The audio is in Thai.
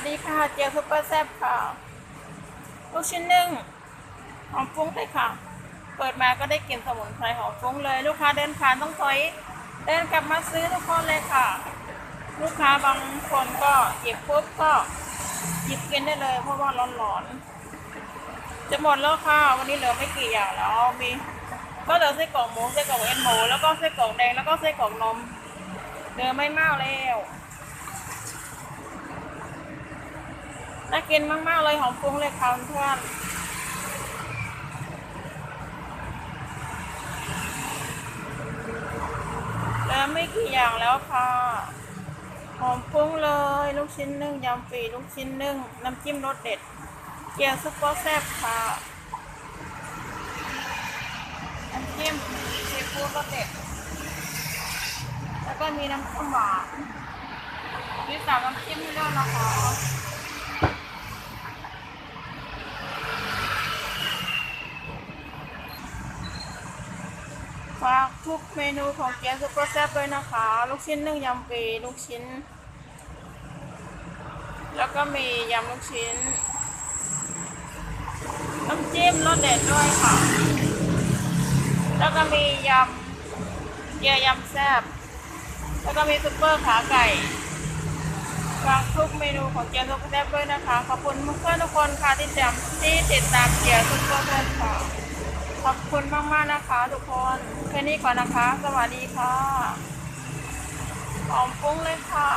วัสดีค่ะ เจียวซุปเปอร์แซ่บค่ะ ลูกชิ้นหนึ่งหอมฟุ้งเลยค่ะ เปิดมาก็ได้กลิ่นสมุนไพรหอมฟุ้งเลย ลูกค้าเดินผ่านต้องถอย เดินกลับมาซื้อทุกคนเลยค่ะ ลูกค้าบางคนก็หยิบปุ๊บก็หยิบกินได้เลย เพราะว่าร้อนๆ จะหมดแล้วค่ะ วันนี้เหลือไม่กี่อย่างแล้ว มี ก็เหลือไส้กรอกหมูไส้กรอกเอ็นหมูแล้วก็ไส้กรอกแดงแล้วก็ไส้กรอกนมเหลือไม่มากแล้ว น่ากินมากๆเลยหอมฟุ้งเลยค่ะเพื่อนแล้วไม่กี่อย่างแล้วค่ะ หอมฟุ้งเลย ลูกชิ้นนึ่งยำฟรีลูกชิ้นนึ่งน้ำจิ้มรสเด็ด เกี๊ยวซุปเปอร์แซ่บค่ะน้ำจิ้มซีฟู้ดรสเด็ด แล้วก็มีน้ำข้นหวานมีสามน้ำจิ้มให้ด้วยนะคะ ฝากทุกเมนูของแกงซุปเปอร์แซ่บด้วยนะคะ ลูกชิ้นนึ่งยำปีลูกชิ้น แล้วก็มียำลูกชิ้น น้ำจิ้มรสเด็ดด้วยค่ะ แล้วก็มียำเกี๊ยวยำแซ่บ แล้วก็มีซุปเปอร์ขาไก่ฝากทุกเมนูของเกี๊ยวซุปเปอร์แซ่บด้วยนะคะ ขอบคุณเพื่อนทุกคนค่ะที่ติดตามที่ติดตามเกี๊ยวซุปเปอร์แซ่บค่ะ อบคุณมากมากนะคะทุกคนแค่นี้ก่อนนะคะ สวัสดีค่ะหอมฟุ้งเลยค่ะ